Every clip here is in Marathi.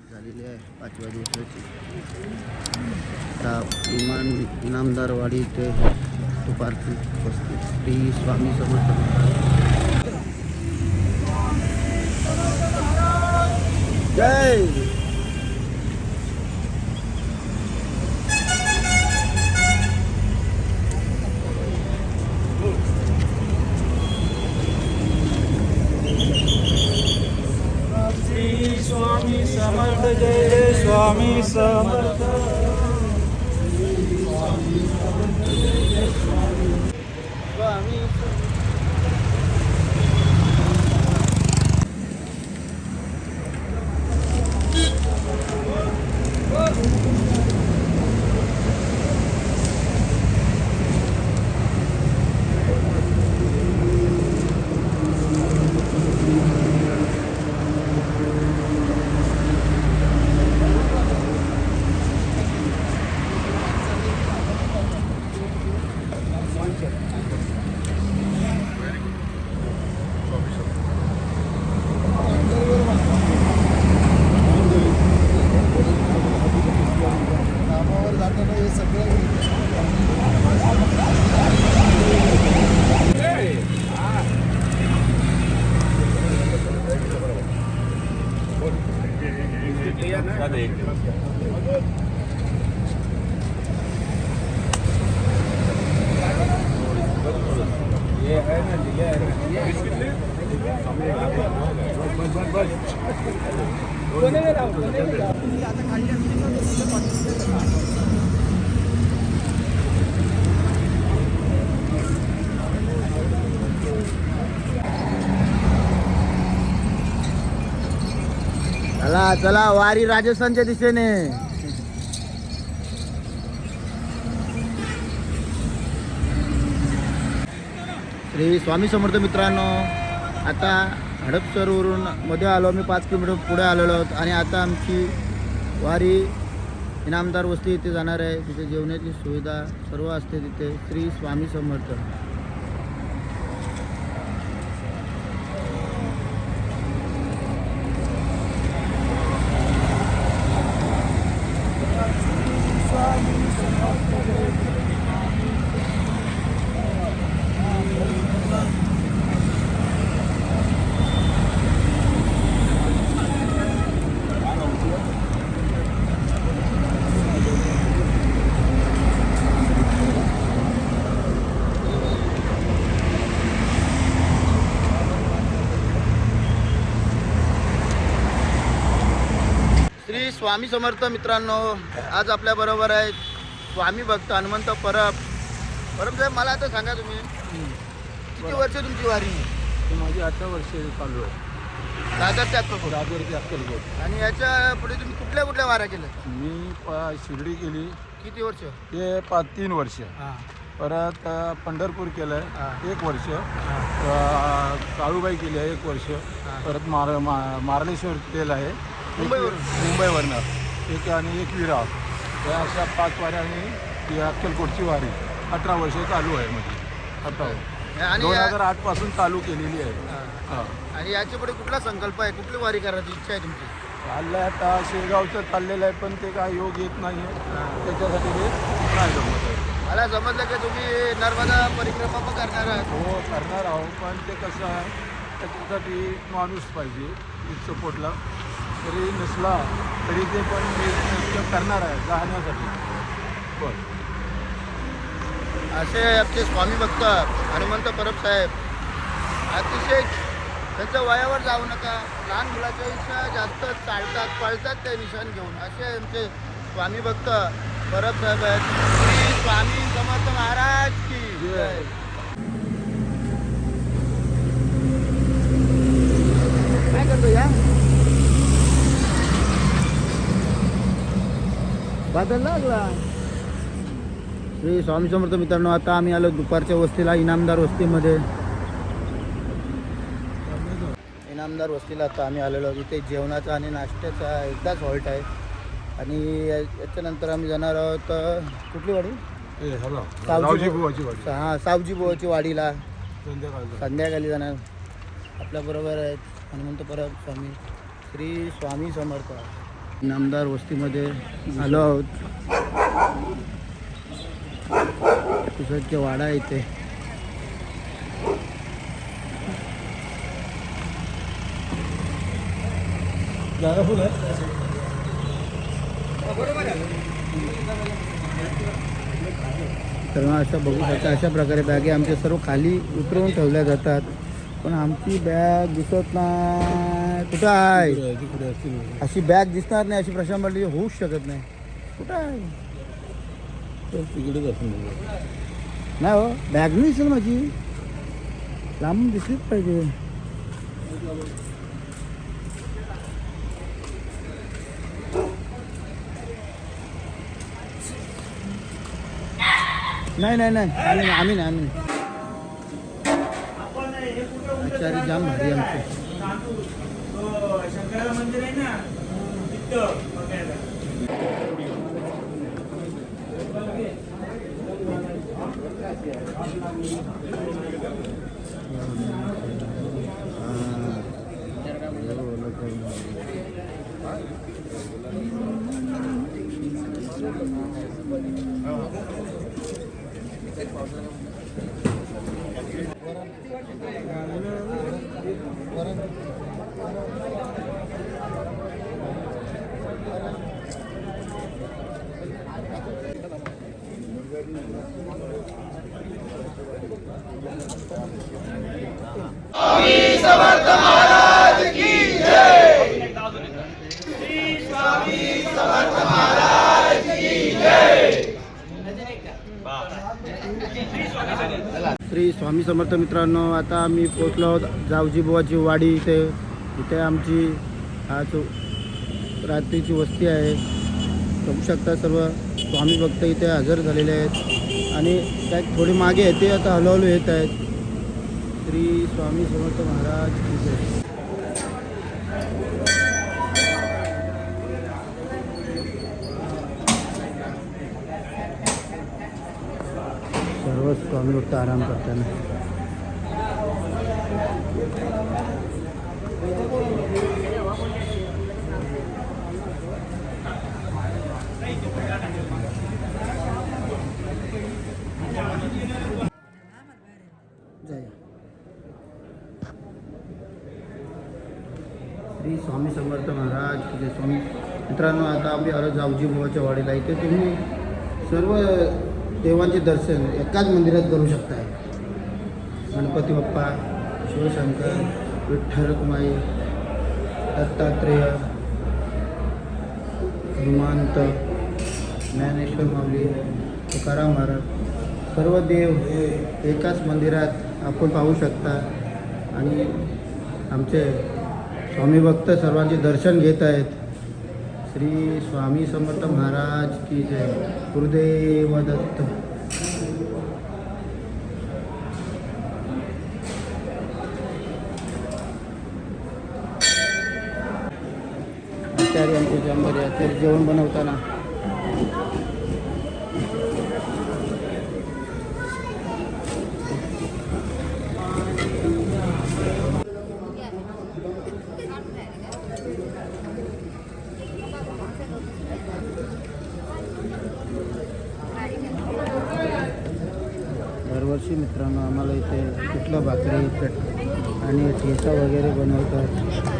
सुरुवात झालेली आहे पाचव्या दिवसाची. आता इमान इनामदारवाडी ते दुपारची उपस्थित. श्री स्वामी समर्थ जय! स्वामी समर्थ जय स्वामी चला चला वारी राजस्थानच्या दिशेने. श्री स्वामी समर्थ मित्रांनो आता हडपसरवरून मध्ये आलो. आम्ही पाच किलोमीटर पुढे आलेलो आहोत आणि आता आमची वारी इनामदार वस्ती इथे जाणार आहे. तिथे जेवणाची सुविधा सर्व असते तिथे. श्री स्वामी समर्थ श्री स्वामी समर्थ मित्रांनो आज आपल्या बरोबर आहेत स्वामी भक्त हनुमंत परब. परब साहेब मला आता सांगा तुम्ही किती वर्ष तुमची वारी? माझी अठरा वर्ष चालू आहे. अक्कलकोट. अक्कलकोट. आणि याच्यापुढे तुम्ही कुठल्या कुठल्या वाऱ्या केल्या मी पा शिर्डी केली. किती वर्ष? ते पाच तीन वर्ष. हां. परत अ, पंढरपूर केलं हा. आहे एक वर्ष. अ, काळूबाई केली आहे एक वर्ष. परत मार मा- मार्लेश्वर केलं आहे मुंबईवरून? मुंबईवरनं एक आणि एक विरार या अशा पाच वाऱ्या आणि ही अक्कलकोटची वारी अठरा वर्ष चालू आहे म्हणजे. अठरा आणि दोन हजार आठपासून चालू केलेली आहे. हां. आणि याच्यापुढे कुठला संकल्प आहे? कुठली वारी करायची इच्छा आहे तुमची? चाललंय आता शेगावचं चाललेलं आहे पण ते काय योग येत नाही आहे. त्याच्यासाठी ते नाही जमत आहे. मला समजलं की तुम्ही नर्मदा परिक्रमा पण करणार आहात. हो करणार आहोत पण ते कसं आहे त्याच्यासाठी माणूस पाहिजे सपोर्टला तरी नसला तरी ते पण मी ते करणार आहे जाण्यासाठी पण असे आमचे स्वामी भक्त हनुमंत परब साहेब अतिशय त्यांच्या वयावर जाऊ नका. लहान मुलाच्या इच्छा जास्त चालतात पळतात ते निशाण घेऊन. असे आमचे स्वामी भक्त परब साहेब आहेत. श्री स्वामी समर्थ महाराज की. जय. काय करतो या बदल लागला श्री स्वामी समर्थ मित्रांनो आता आम्ही आलो दुपारच्या वस्तीला इनामदार वस्तीमध्ये. इनामदार वस्तीला आता आम्ही आलेलो आहोत. इथे जेवणाचा आणि नाश्त्याचा एकदाच हॉल्ट आहे. आणि याच्यानंतर आम्ही जाणार आहोत कुठली वाडी? ए हॅलो. सावजी हां सावजी बुवाची वाडीला. संध्याकाळी. जाणार. आपल्याबरोबर आहेत. हनुमंत परब स्वामी. श्री स्वामी समर्थ. नामदार वस्तीमध्ये आलो आहोत. कुसदचे वाडा इथे. तर मग अशा बघू शकता अशा प्रकारे बॅगे आमच्या सर्व खाली उतरवून ठेवल्या जातात. पण आमची बॅग दिसत नाही कुठं आहे? असतील अशी बॅग दिसणार नाही अशी प्रशांत पाटील होऊच शकत नाही. कुठं आहे? तिकडेच नाही हो बॅग नाही दिसेल माझी. लांबून दिसलीच पाहिजे. नाही नाही नाही. आम्ही नाही आम्ही नाही आम्ही नाही. आचारी जाम भारी आमचे. Oh, Shankara Mandir, right? Yeah. Okay. Okay. Okay. Okay. Shri Swami Samarth मित्रांनो आता आम्ही पोचलो आहोत जावजी बुवाची वाडी इथे. इथे आमची आज रात्रीची वस्ती आहे. बघू शकता सर्व. स्वामी भक्त इथे हजर झालेले आहेत. आणि त्यात थोडी मागे आहेत ते आता हळूहळू येत आहेत. श्री स्वामी समर्थ महाराज सर्व स्वामी भक्त आराम करताना. श्री स्वामी समर्थ महाराज की स्वामी। मित्रांनो आता आम्ही आलो जावजी बुवाच्या वाडीला. इथे तुम्ही सर्व देवांचे दर्शन एकाच मंदिरात करू शकताय. गणपती बाप्पा शिवशंकर विठ्ठल कुमाई दत्तात्रेय हनुमंत ज्ञानेश्वर माऊली तुकाराम महाराज सर्व देव एकाच मंदिरात आपण पाहू शकता. आणि आमचे स्वामी भक्त सर्वांचे दर्शन घेत आहेत. श्री स्वामी समर्थ महाराज की जय. गुरुदेव दत्त. आचार्यांचे जंबर आचार्य जेवण बनवताना दरवर्षी मित्रांनो आम्हाला इथे कुठलं भाकरी आणि ठेचा वगैरे बनवतात.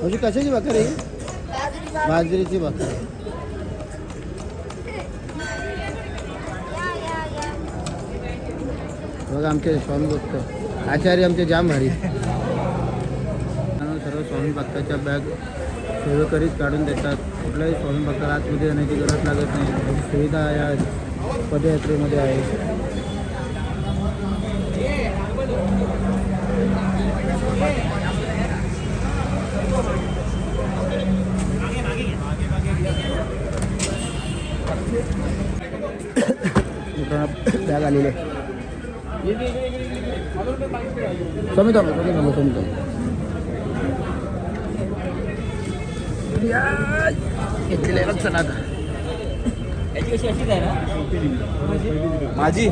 म्हणजे कशाची भाकर? आहे बाजरीची भाकर. बघा आमचे स्वामी भक्त. आचार्य आमचे जाम भारी. सर्व स्वामी भक्ताच्या बॅग सेवेकरीच काढून देतात. कुठल्याही स्वामी भक्ताला आतमध्ये जाण्याची गरज लागत नाही. सुविधा या पदयात्रेमध्ये आहे. मित्रांनो बॅग आलेले कमी स्वामी थांबा स्वामी थांबा स्वामी थांबा घेतलेलं चला आता माझी